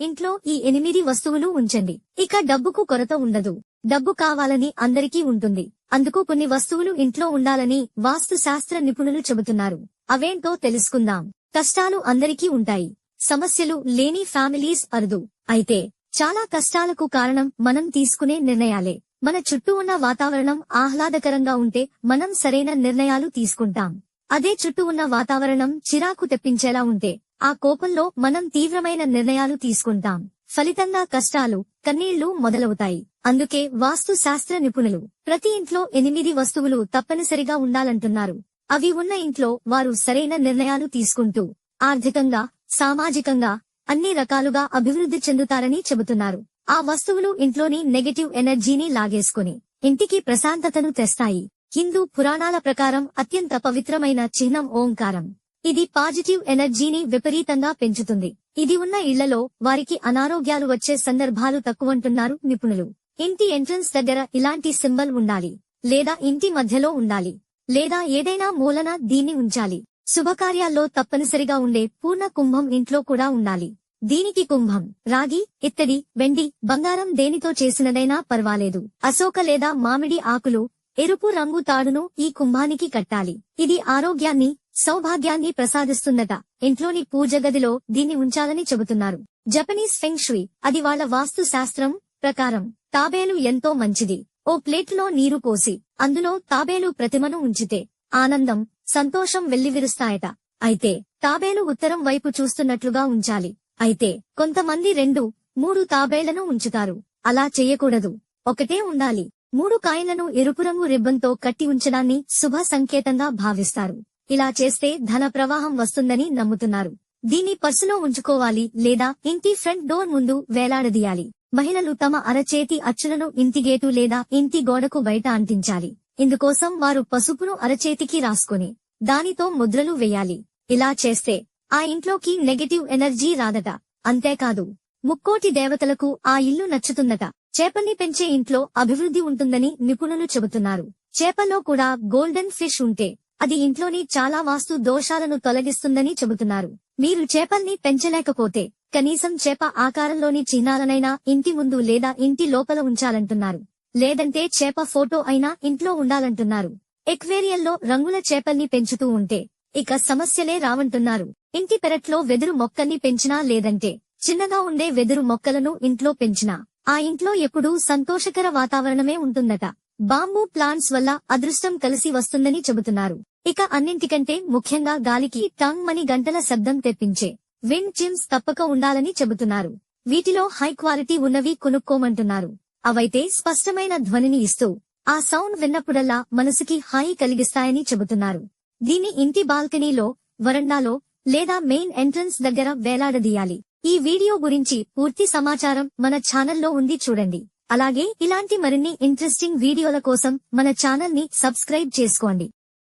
ఇంట్లో ఈ ఎనిమిది వస్తువులు ఉంచండి. ఇక డబ్బుకు కొరత ఉండదు. డబ్బు కావాలని అందరికీ ఉంటుంది. అందుకు కొన్ని వస్తువులు ఇంట్లో ఉండాలని వాస్తు శాస్త్ర నిపుణులు చెబుతున్నారు. అవేంటో తెలుసుకుందాం. కష్టాలు అందరికీ ఉంటాయి. సమస్యలు లేని ఫ్యామిలీస్ అరుదు. అయితే చాలా కష్టాలకు కారణం మనం తీసుకునే నిర్ణయాలే. మన చుట్టూ ఉన్న వాతావరణం ఆహ్లాదకరంగా ఉంటే మనం సరైన నిర్ణయాలు తీసుకుంటాం. అదే చుట్టూ ఉన్న వాతావరణం చిరాకు తెప్పించేలా ఉంటే ఆ కోపంలో మనం తీవ్రమైన నిర్ణయాలు తీసుకుంటాం. ఫలితంగా కష్టాలు కన్నీళ్ళు మొదలవుతాయి. అందుకే వాస్తు శాస్త్ర నిపుణులు ప్రతి ఇంట్లో ఎనిమిది వస్తువులు తప్పనిసరిగా ఉండాలంటున్నారు. అవి ఉన్న ఇంట్లో వారు సరైన నిర్ణయాలు తీసుకుంటూ ఆర్థికంగా సామాజికంగా అన్ని రకాలుగా అభివృద్ధి చెందుతారని చెబుతున్నారు. ఆ వస్తువులు ఇంట్లోని నెగటివ్ ఎనర్జీని లాగేసుకుని ఇంటికి ప్రశాంతతను తెస్తాయి. హిందూ పురాణాల ప్రకారం అత్యంత పవిత్రమైన చిహ్నం ఓంకారం. ఇది పాజిటివ్ ఎనర్జీని విపరీతంగా పెంచుతుంది. ఇది ఉన్న ఇళ్ళలో వారికి అనారోగ్యాలు వచ్చే సందర్భాలు తక్కువంటున్నారు నిపుణులు. ఇంటి ఎంట్రన్స్ దగ్గర ఇలాంటి సింబల్ ఉండాలి. లేదా ఇంటి మధ్యలో ఉండాలి. లేదా ఏదైనా మూలన దీన్ని ఉంచాలి. శుభకార్యాల్లో తప్పనిసరిగా ఉండే పూర్ణ కుంభం ఇంట్లో కూడా ఉండాలి. దీనికి కుంభం రాగి ఇత్తడి వెండి బంగారం దేనితో చేసినదైనా పర్వాలేదు. అశోక లేదా మామిడి ఆకులు ఎరుపు రంగు తాడును ఈ కుంభానికి కట్టాలి. ఇది ఆరోగ్యాన్ని సౌభాగ్యాన్ని ప్రసాదిస్తుందట ఇంట్లోని పూజ గదిలో దీన్ని ఉంచాలని చెబుతున్నారు. జపనీస్ ఫెంగ్షుయి అది వాళ్ళ వాస్తు శాస్త్రం ప్రకారం తాబేలు ఎంతో మంచిది. ఓ ప్లేట్లో నీరు పోసి అందులో తాబేలు ప్రతిమను ఉంచితే ఆనందం సంతోషం వెల్లివిరుస్తాయట. అయితే తాబేలు ఉత్తరం వైపు చూస్తున్నట్లుగా ఉంచాలి. అయితే కొంతమంది రెండు మూడు తాబేళ్ళను ఉంచుతారు. అలా చేయకూడదు. ఒకటే ఉండాలి. మూడు కాయలను ఎరుపు రంగు రిబ్బన్తో కట్టి ఉంచడాన్ని శుభ సంకేతంగా భావిస్తారు. ఇలా చేస్తే ధన ప్రవాహం వస్తుందని నమ్ముతున్నారు. దీన్ని పర్సులో ఉంచుకోవాలి లేదా ఇంటి ఫ్రంట్ డోర్ ముందు వేలాడదీయాలి. మహిళలు తమ అరచేతి అచ్చులను ఇంటి గేటు లేదా ఇంటి గోడకు బయట అంటించాలి. ఇందుకోసం వారు పసుపును అరచేతికి రాసుకుని దానితో ముద్రలు వేయాలి. ఇలా చేస్తే ఆ ఇంట్లోకి నెగటివ్ ఎనర్జీ రాదట. అంతేకాదు ముక్కోటి దేవతలకు ఆ ఇల్లు నచ్చుతుందట. చేపల్ని పెంచే ఇంట్లో అభివృద్ధి ఉంటుందని నిపుణులు చెబుతున్నారు. చేపలో కూడా గోల్డెన్ ఫిష్ ఉంటే అది ఇంట్లోని చాలా వాస్తు దోషాలను తొలగిస్తుందని చెబుతున్నారు. మీరు చేపల్ని పెంచలేకపోతే కనీసం చేప ఆకారంలోని చిహ్నాలనైనా ఇంటి ముందు లేదా ఇంటి లోపల ఉంచాలంటున్నారు. లేదంటే చేప ఫోటో అయినా ఇంట్లో ఉండాలంటున్నారు. ఎక్వేరియంలో రంగుల చేపల్ని పెంచుతూ ఉంటే ఇక సమస్యలే రావంటున్నారు. ఇంటి పెరట్లో వెదురు మొక్కల్ని పెంచినా లేదంటే చిన్నగా ఉండే వెదురు మొక్కలను ఇంట్లో పెంచినా ఆ ఇంట్లో ఎప్పుడూ సంతోషకర వాతావరణమే ఉంటుందట. బాంబూ ప్లాంట్స్ వల్ల అదృష్టం కలిసి వస్తుందని చెబుతున్నారు. ఇక అన్నింటికంటే ముఖ్యంగా గాలికి టంగ్ మని గంటల శబ్దం తెప్పించే విండ్ చిమ్స్ తప్పక ఉండాలని చెబుతున్నారు. వీటిలో హై క్వాలిటీ ఉన్నవి కొనుక్కోమంటున్నారు. అవైతే స్పష్టమైన ధ్వనిని ఇస్తూ ఆ సౌండ్ విన్నప్పుడల్లా మనసుకి హాయి కలిగిస్తాయని చెబుతున్నారు. దీన్ని ఇంటి బాల్కనీలో వరండాలో లేదా మెయిన్ ఎంట్రన్స్ దగ్గర వేలాడదీయాలి. ఈ వీడియో గురించి పూర్తి సమాచారం మన ఛానల్లో ఉంది చూడండి. అలాగే ఇలాంటి మరిన్ని ఇంట్రెస్టింగ్ వీడియోల కోసం మన ఛానల్ని సబ్స్క్రైబ్ చేసుకోండి.